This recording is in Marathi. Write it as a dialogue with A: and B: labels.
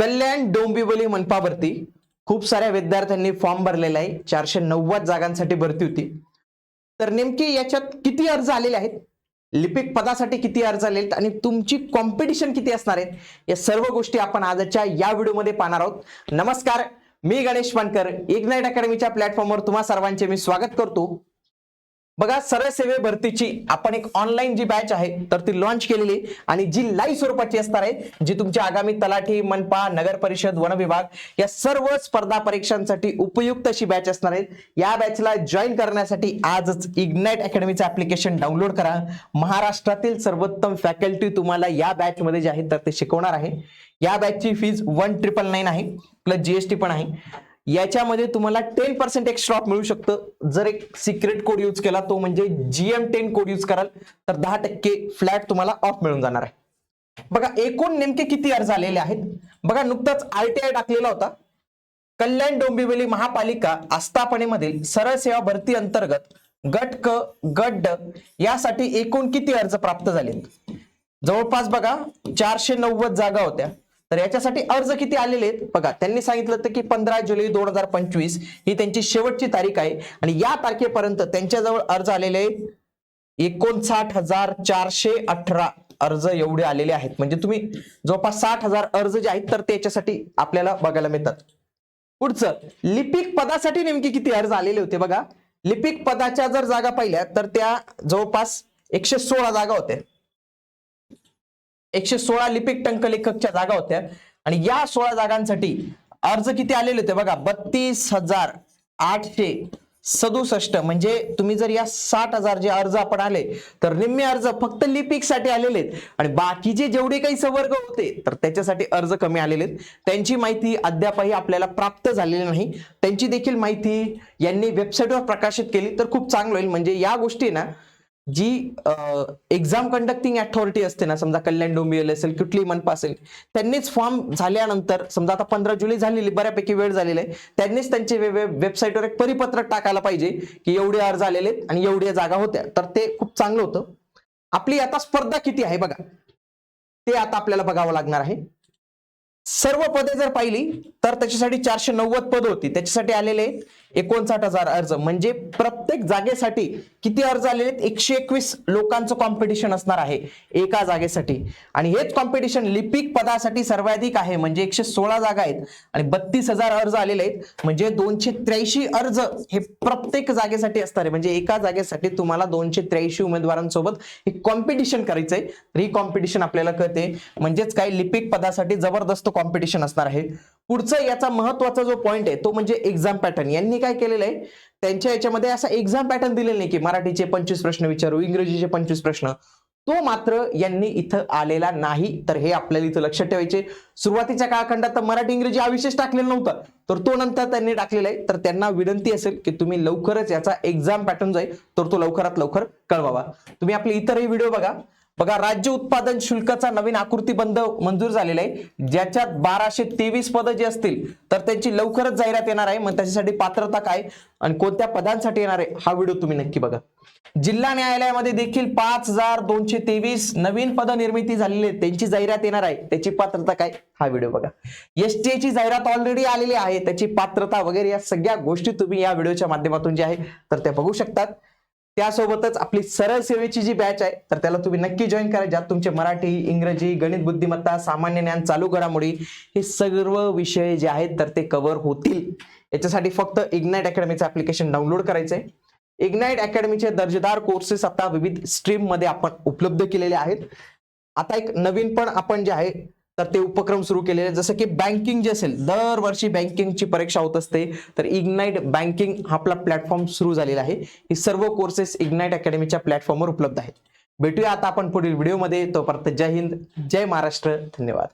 A: कल्याण डोंबिवली मनपावरती खूप साऱ्या विद्यार्थ्यांनी फॉर्म भरलेला आहे. चारशे नव्वद जागांसाठी भरती होती. तर नेमकी याच्यात किती अर्ज आलेले आहेत? लिपिक पदासाठी किती अर्ज आले आहेत? आणि तुमची कॉम्पिटिशन किती असणार आहेत? या सर्व गोष्टी आपण आजच्या या व्हिडिओमध्ये पाहणार आहोत. नमस्कार मी गणेश मानकर इग्नाइट अकॅडमीच्या प्लॅटफॉर्मवर तुम्हा सर्वांचे मी स्वागत करतो. बघा सरळ सेवे भरतीची आपण एक ऑनलाईन जी बॅच आहे तर ती लॉन्च केलेली आहे. आणि जी लाईव्ह स्वरूपाची असणार आहे जी तुमची आगामी तलाठी मनपा नगर परिषद वन विभाग या सर्व स्पर्धा परीक्षांसाठी उपयुक्त अशी बॅच असणार आहे. या बॅचला जॉईन करण्यासाठी आजच इग्नाइट अकॅडमीचं ऍप्लिकेशन डाउनलोड करा. महाराष्ट्रातील सर्वोत्तम फॅकल्टी तुम्हाला या बॅचमध्ये जे आहे तर ते शिकवणार आहे. या बॅचची फीज वन ट्रिपल नाईन आहे प्लस जीएसटी पण आहे. याच्यामध्ये तुम्हाला टेन पर्सेंट एक्स्ट्रा ऑफ मिळू शकतं. जर एक सिक्रेट कोड यूज केला तो म्हणजे जीएम टेन कोड यूज कराल तर दहा टक्के फ्लॅट तुम्हाला ऑफ मिळून जाणार आहे. बघा एकूण नेमके किती अर्ज आलेले आहेत? बघा नुकताच आरटीआय टाकलेला होता. कल्याण डोंबिवली महापालिका आस्थापनेमधील सरळ सेवा भरती अंतर्गत गट क गट ड यासाठी एकूण किती अर्ज प्राप्त झाले जवळपास बघा चारशे नव्वद जागा होत्या. तर याच्यासाठी अर्ज किती आलेले आहेत? बघा त्यांनी सांगितलं होतं की पंधरा जुलै दोन हजार पंचवीस ही त्यांची शेवटची तारीख आहे आणि या तारखेपर्यंत त्यांच्याजवळ अर्ज आलेले आहेत एकोणसाठ हजार चारशे अठरा अर्ज एवढे आलेले आहेत. म्हणजे तुम्ही जवळपास साठ हजार अर्ज जे आहेत तर ते याच्यासाठी आपल्याला बघायला मिळतात. पुढचं लिपिक पदासाठी नेमके किती अर्ज आलेले होते बघा. लिपिक पदाच्या जर जागा पाहिल्या तर त्या जवळपास एकशे सोळा जागा होत्या. एकशे सोळा लिपिक टंकलेखकच्या जागा होत्या. आणि या सोळा जागांसाठी अर्ज किती आलेले होते बघा बत्तीस हजार आठशे सदुसष्ट. म्हणजे तुम्ही जर या साठ हजार जे अर्ज आपण आले तर निम्मे अर्ज फक्त लिपिकसाठी आलेले आहेत आणि बाकीचे जेवढे काही संवर्ग होते तर त्याच्यासाठी अर्ज कमी आलेले आहेत त्यांची माहिती अद्यापही आपल्याला प्राप्त झालेली नाही. त्यांची देखील माहिती यांनी वेबसाईटवर प्रकाशित केली तर खूप चांगलं होईल. म्हणजे या गोष्टी ना जी एक्झाम कंडक्टिंग अथॉरिटी असते ना समजा कल्याण डोंबिवली असेल कुठली मनपा असेल त्यांनीच फॉर्म झाल्यानंतर समजा आता पंधरा जुलै झालेली बऱ्यापैकी वेळ झालेला आहे त्यांनीच त्यांचे वेबसाईटवर एक परिपत्रक टाकायला पाहिजे की एवढे अर्ज आलेले आहेत आणि एवढ्या जागा होत्या. तर ते खूप चांगलं होतं. आपली आता स्पर्धा किती आहे बघा. ते आता आपल्याला बघावं लागणार आहे. सर्व पदे जर पाहिली तर त्याच्यासाठी चारशे नव्वद पद होती. त्याच्यासाठी आलेले एकोणसाठ हजार अर्ज. म्हणजे प्रत्येक जागेसाठी किती अर्ज आलेले आहेत? एकशे एकवीस लोकांचं कॉम्पिटिशन असणार आहे एका जागेसाठी. आणि हेच कॉम्पिटिशन लिपिक पदासाठी सर्वाधिक आहे. म्हणजे एकशे सोळा जागा आहेत आणि बत्तीस हजार अर्ज आलेले आहेत. म्हणजे दोनशे त्र्याऐंशी अर्ज हे प्रत्येक जागेसाठी असणार आहे. म्हणजे एका जागेसाठी तुम्हाला दोनशे त्र्याऐंशी उमेदवारांसोबत हे कॉम्पिटिशन करायचंय. तर ही कॉम्पिटिशन आपल्याला कळते. म्हणजेच काय लिपिक पदासाठी जबरदस्त कॉम्पिटिशन असणार आहे. पुढचं याचा महत्त्वाचा जो पॉईंट आहे तो म्हणजे एक्झाम पॅटर्न यांनी काय केलेलं आहे? त्यांच्या याच्यामध्ये असा एक्झाम पॅटर्न दिलेला नाही की मराठीचे पंचवीस प्रश्न विचारू इंग्रजीचे पंचवीस प्रश्न. तो मात्र यांनी इथं आलेला नाही. तर हे आपल्याला इथं लक्षात ठेवायचे. सुरुवातीच्या काळखंडात तर मराठी इंग्रजी हा विशेष टाकलेला नव्हता. तर तो नंतर त्यांनी टाकलेला आहे. तर त्यांना विनंती असेल की तुम्ही लवकरच याचा एक्झाम पॅटर्न जाईल तर तो लवकरात लवकर कळवावा. तुम्ही आपले इतरही व्हिडिओ बघा. बघा राज्य उत्पादन शुल्काचा नवीन आकृती बंद मंजूर झालेला आहे. ज्याच्यात बाराशे तेवीस पदं जी असतील तर त्यांची लवकरच जाहिरात येणार आहे. मग त्याच्यासाठी पात्रता काय आणि कोणत्या पदांसाठी येणार आहे हा व्हिडिओ तुम्ही नक्की बघा. जिल्हा न्यायालयामध्ये देखील पाच हजार दोनशे तेवीस नवीन पद निर्मिती झालेली आहे त्यांची जाहिरात येणार आहे. त्याची पात्रता काय हा व्हिडिओ बघा. एसटीएची ची जाहिरात ऑलरेडी आलेली आहे. त्याची पात्रता वगैरे या सगळ्या गोष्टी तुम्ही या व्हिडिओच्या माध्यमातून जे आहे तर त्या बघू शकतात. त्यासोबतच आपली सरळ सेवेची जी बॅच आहे तर त्याला तुम्ही नक्की जॉईन करा ज्यात तुमचे मराठी इंग्रजी गणित बुद्धिमत्ता सामान्य ज्ञान चालू घडामोडी हे सर्व विषय जे आहेत तर ते कव्हर होतील. याच्यासाठी फक्त इग्नाईट अकॅडमीचं ऍप्लिकेशन डाउनलोड करायचं आहे इग्नाईट अकॅडमीचे दर्जेदार कोर्सेस आता विविध स्ट्रीममध्ये आपण उपलब्ध केलेले आहेत. आता एक नवीन पण आपण जे आहे तर ते उपक्रम सुरू केलेले जसं की बँकिंग जे असेल दरवर्षी बँकिंगची परीक्षा होत असते. तर इग्नाईट बँकिंग हा आपला प्लॅटफॉर्म सुरू झालेला आहे. ही सर्व कोर्सेस इग्नाईट अकॅडमीच्या प्लॅटफॉर्मवर उपलब्ध आहेत. भेटूया आता आपण पुढील व्हिडिओमध्ये तोपर्यंत जय हिंद जय महाराष्ट्र. धन्यवाद.